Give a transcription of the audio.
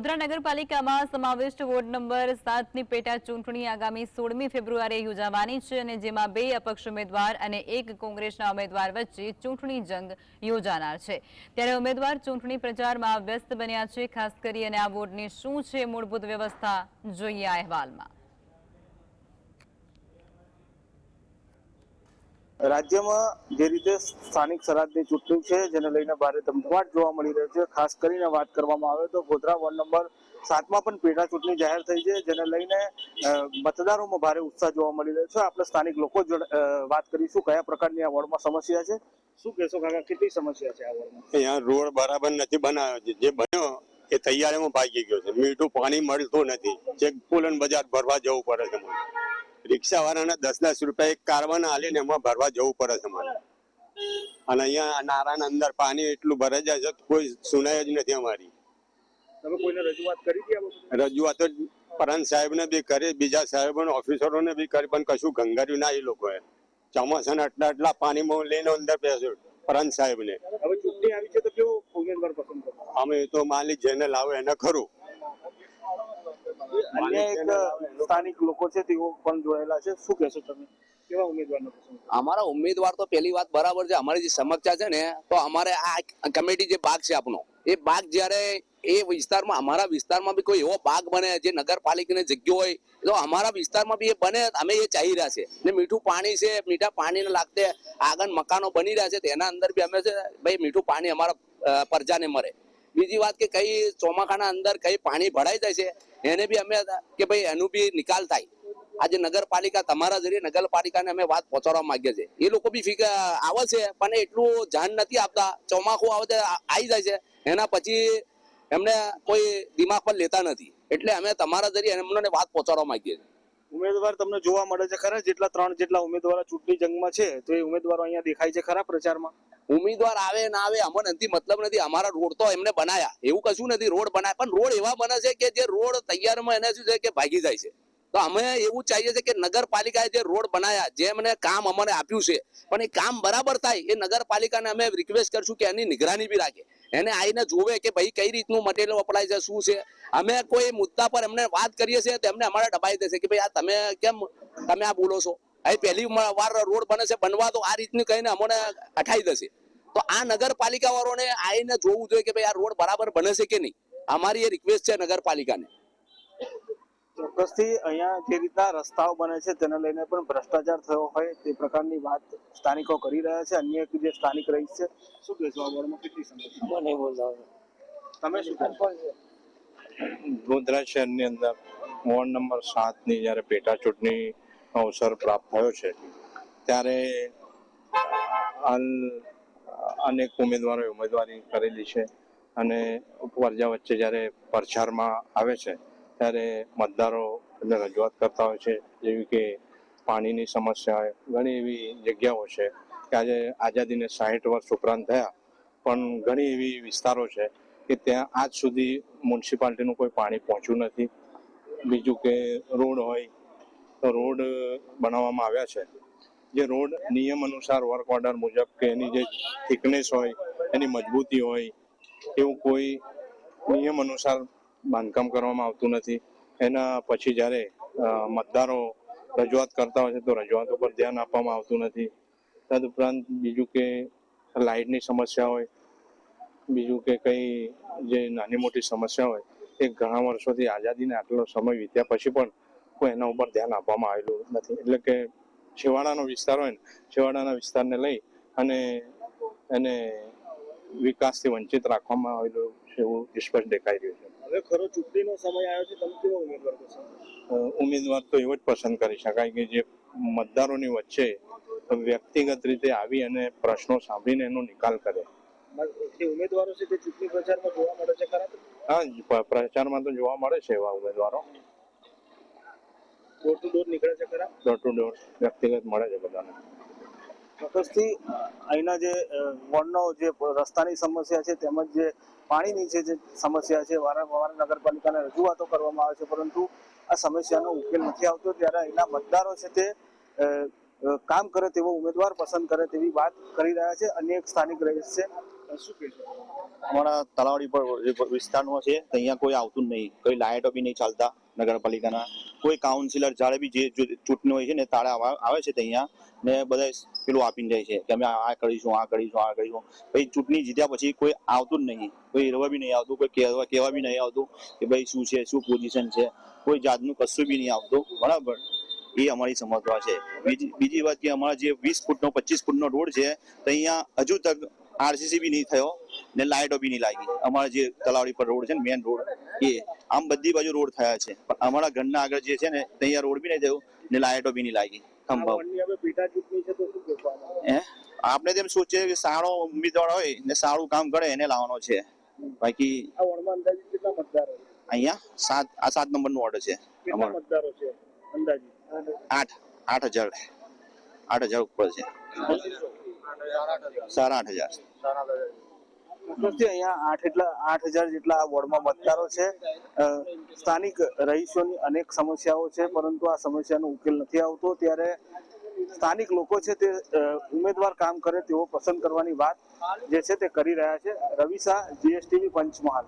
ગોધરા નગરપાલિકામાં સમાવિષ્ટ ward number સાતની પેટા ચૂંટણી આગામી સોળમી ફેબ્રુઆરીએ યોજાવાની છે અને જેમાં બે અપક્ષ ઉમેદવાર અને એક કોંગ્રેસના ઉમેદવાર વચ્ચે ચૂંટણી જંગ યોજાનાર છે. ત્યારે ઉમેદવાર ચૂંટણી પ્રચારમાં વ્યસ્ત બન્યા છે, ખાસ કરી અને આ વોર્ડની શું છે મૂળભૂત વ્યવસ્થા જોઈએ અહેવાલમાં. રાજ્યમાં જે રીતે સ્થાનિક સ્વરાજની ચૂંટણી છે, જેને લઈને ભારે ધમધમાટ જોવા મળી રહ્યો છે. ખાસ કરીને વાત કરવામાં આવે તો ગોધરા વોર્ડ નંબર સાતમાં પણ પેટા ચૂંટણી જાહેર થઈ છે, જેને લઈને મતદારોમાં ભારે ઉત્સાહ જોવા મળી રહ્યો છે. આપણે સ્થાનિક લોકો વાત કરીશું કયા પ્રકારની આ વોર્ડમાં સમસ્યા છે. શું કહેશો કાકા, કેટલી સમસ્યા છે આ વોર્ડમાં? અહીંયા રોડ બરાબર નથી બનાવ્યો છે. જે બન્યો એ તૈયારીમાં ભાગી ગયો છે. મીઠું પાણી મળતું નથી. ચેક પુલન બજાર ભરવા જવું પડે છે. મને રિક્ષા વાળાને દસ દસ રૂપિયા એક કારવાને આલીને એમાં ભરવા જવું પડે છે મારે. અને અહીંયા નારાયણ અંદર પાણી એટલું ભરાઈ જાય છે કોઈ સુનાય જ નથી અમારી. તમે કોઈને રજૂઆત કરી હતી? રજૂઆતો પરાંત સાહેબને બી કરી બીજા સાહેબોને ઓફિસરોને બી કરી પણ કશું ગંગાર્યું ના એ લોકોએ. ચોમાસાના આટલા આટલા પાણીમાં લઈને અંદર બેસ્યો પરાંત સાહેબને. હવે ચૂંટણી આવી છે તો કેવો ઉમેદવાર પસંદ કરો અમે તો માલિક જેને લાવે એને ખરું. સ્થાનિક લોકો છે, તેઓ પણ જોડાયેલા છે. શું કહેશો તમે? કેવા ઉમેદવારનો અમારા ઉમેદવાર તો પહેલી વાત બરાબર છે. અમારી જે સમસ્યા છે ને, તો અમારે આ કમિટી જે ભાગ છે આપણો એ બાગ જ્યારે એ વિસ્તારમાં, અમારા વિસ્તારમાં બી કોઈ એવો બાગ બને જે નગરપાલિકાની જગ્યા હોય, તો અમારા વિસ્તારમાં બી એ બને, અમે એ ચાહી રહ્યા છે. ને મીઠું પાણી છે, મીઠા પાણીને લાગતે આગળ મકાનો બની રહ્યા છે તેના અંદર બી અમે છે, ભાઈ મીઠું પાણી અમારા પ્રજાને મળે. બીજી વાત કે કઈ ચોમાખાના અંદર કઈ પાણી ભરાઈ જાય છે, એને બી અમે કે ભાઈ એનું બી નિકાલ થાય. આજે નગરપાલિકા તમારા જરીએ નગરપાલિકાને અમે વાત પહોંચાડવા માંગીએ છીએ. એ લોકો બી ફિક આવે છે, પણ એટલું ધ્યાન નથી આપતા. ચોમાખું આવે આવી જાય છે. એના પછી એમને કોઈ દિમાગ પર લેતા નથી. એટલે અમે તમારા જરીએ એમને વાત પહોંચાડવા માંગીએ છીએ. ઉમેદવાર તમને જોવા મળે છે ખરા? જેટલા ત્રણ જેટલા ઉમેદવારો ચૂંટણી જંગમાં છે, તો એ ઉમેદવારો અહીંયા દેખાય છે ખરા પ્રચારમાં? ઉમેદવાર આવે ના આવે, અમને નથી મતલબ નથી. અમારા રોડ તો એમને બનાયા. એવું કશું નથી, રોડ બનાય. પણ રોડ એવા બને છે કે જે રોડ તૈયારમાં એને શું છે કે ભાગી જાય છે. તો અમે એવું ચાહીએ છીએ કે નગરપાલિકાએ જે રોડ બનાયા, જે અમને કામ અમને આપ્યું છે, પણ એ કામ બરાબર થાય, એ નગરપાલિકાને અમે રિક્વેસ્ટ કરશું કે એની નિગરાની બી રાખે. એને આવીને જોવે કે ભાઈ કઈ રીતનું મટીરિયલ વપરાય છે, શું છે? અમે કોઈ મુદ્દા પર એમને વાત કરીએ છીએ તો એમને અમારે દબાઈ દેશે કે ભાઈ આ તમે કેમ તમે આ બોલો છો? અહીં પહેલી વાર રોડ બને છે, બનવા તો આ રીતનું કહીને અમને અઠાઈ દેશે તો આ નગરપાલિકા વાળોને આવીને જોવું જોઈએ કે ભાઈ આ રોડ બરાબર બને છે કે નહીં? અમારી એ રિક્વેસ્ટ છે નગરપાલિકાને. ચોક્કસથી અહીંયા જે રીતના રસ્તાઓ બને છે તેને લઈને પણ ભ્રષ્ટાચાર થયો હોય તે પ્રકારની વાત સ્થાનિકો કરી રહ્યા છે. અન્ય એક જે સ્થાનિક રહીશ છે. શું કહેશો આ વોર્ડમાં કેટલી સમસ્યા તમે શું કહેશો? ગોધરા શહેરની અંદર વોર્ડ નંબર સાતની જ્યારે પેટા ચૂંટણી અવસર પ્રાપ્ત થયો છે ત્યારે હાલ અનેક ઉમેદવારોએ ઉમેદવારી કરેલી છે અને ઉપવર્જા વચ્ચે જ્યારે પ્રચારમાં આવે છે ત્યારે મતદારો રજૂઆત કરતા હોય છે, જેવી કે પાણીની સમસ્યા હોય ઘણી એવી જગ્યાઓ છે કે આજે આઝાદીને સાહીઠ વર્ષ ઉપરાંત થયા. પણ ઘણી એવી વિસ્તારો છે કે ત્યાં આજ સુધી મ્યુનિસિપાલિટીનું કોઈ પાણી પહોંચ્યું નથી. બીજું કે રોડ હોય, તો રોડ બનાવવામાં આવ્યા છે. જે રોડ નિયમ અનુસાર વર્ક ઓર્ડર મુજબ કે એની જે થિકનેસ હોય, એની મજબૂતી હોય, એવું કોઈ નિયમ અનુસાર બાંધકામ કરવામાં આવતું નથી. એના પછી જ્યારે મતદારો રજૂઆત કરતા હોય છે, તો રજૂઆતો ઉપર ધ્યાન આપવામાં આવતું નથી. તદુપરાંત બીજું કે લાઇટની સમસ્યા હોય, બીજું કે કંઈ જે નાની મોટી સમસ્યા હોય, એ ઘણા વર્ષોથી આઝાદીને આટલો સમય વીત્યા પછી પણ કોઈ એના ઉપર ધ્યાન આપવામાં આવેલું નથી. એટલે કે છેવાડાનો વિસ્તાર હોય ને, છેવાડાના વિસ્તારને લઈ અને એને વિકાસથી વંચિત રાખવામાં આવેલું એવું સ્પષ્ટ દેખાઈ રહ્યું છે. હવે ખરો ચૂંટણીનો સમય આવ્યો છે તમે કેવો ઉમેદવાર પસંદ ઉમેદવાર તો એવો જ પસંદ કરી શકાય કે જે મતદારોની વચ્ચે વ્યક્તિગત રીતે આવી અને પ્રશ્નો સાંભળીને એનો નિકાલ કરે. જે ઉમેદવારો છે તે ચૂંટણી પ્રચારમાં જોવા મળે છે ખરા હા પ્રચારમાં તો જોવા મળે છે એવા ઉમેદવારો. ડોર ટુ ડોર નીકળે છે ખરા? ડોર ટુ ડોર વ્યક્તિગત મળે છે બધાને. ચોક્કસથી અહીંના જે વોર્ડનો જે રસ્તાની સમસ્યા છે, તેમજ જે પાણીની છે, જે સમસ્યા છે વારંવાર નગરપાલિકાને રજૂઆતો કરવામાં આવે છે, પરંતુ આ સમસ્યાનો ઉકેલ નથી આવતો. ત્યારે અહીંના મતદારો છે તે કામ કરે તેવો ઉમેદવાર પસંદ કરે તેવી વાત કરી રહ્યા છે. અન્ય એક સ્થાનિક રહીશ છે અમારા તલાવડી પર વિસ્તારમાં છે અહીંયા કોઈ આવતું નહીં. કોઈ લાઇટો બી નહીં ચાલતા નગરપાલિકાના. કોઈ કાઉન્સિલર જ્યારે બી જે ચૂંટણી હોય છે ને તારે આવે છે અહીંયા ને બધા પેલું આપીને જાય છે કે અમે આ કરીશું આ કરીશું આ કરીશું. પછી ચૂંટણી જીત્યા પછી કોઈ આવતું જ નહીં. કોઈ રવા બી નહીં આવતું, કોઈ કહેવા કહેવા બી નહીં આવતું કે ભાઈ શું છે, શું પોઝિશન છે. કોઈ જાતનું કશું બી નહીં આવતું. બરાબર? એ અમારી સમજવા છે. બીજી બીજી વાત કે અમારા જે વીસ ફૂટનો, પચીસ ફૂટનો રોડ છે, તો અહીંયા હજુ તક આરસીસી બી નહીં થયો ને લાઇટો બી નહીં લાગી. અમારા જે તલાવડી પર રોડ છે ને મેન રોડ એ આમ બધી બાજુ રોડ થયા છે. પણ અમારા ઘરના આગળ જે છે ને ત્યાં રોડ બી નહીં થયો ને લાઇટો બી નહીં લાગી? હે? આપણે તેમ સોચીએ કે સારો ઉમેદવાર હોય ને સારું કામ કરે એને લાવવાનો છે. બાકી? અહીંયા સાત આ સાત નંબરનો ઓર્ડર છે આઠ આઠ હજાર આઠ હજાર ઉપર છે. સાડા આઠ હજાર. ચોક્કસથી અહીંયા આઠ એટલા આઠ હજાર જેટલા વોર્ડમાં મતદારો છે. સ્થાનિક રહીશોની અનેક સમસ્યાઓ છે પરંતુ આ સમસ્યાનો ઉકેલ નથી આવતો. ત્યારે સ્થાનિક લોકો છે તે ઉમેદવાર કામ કરે તેવો પસંદ કરવાની વાત જે છે તે કરી રહ્યા છે. રવિ શાહ જીએસટીવી પંચમહાલ.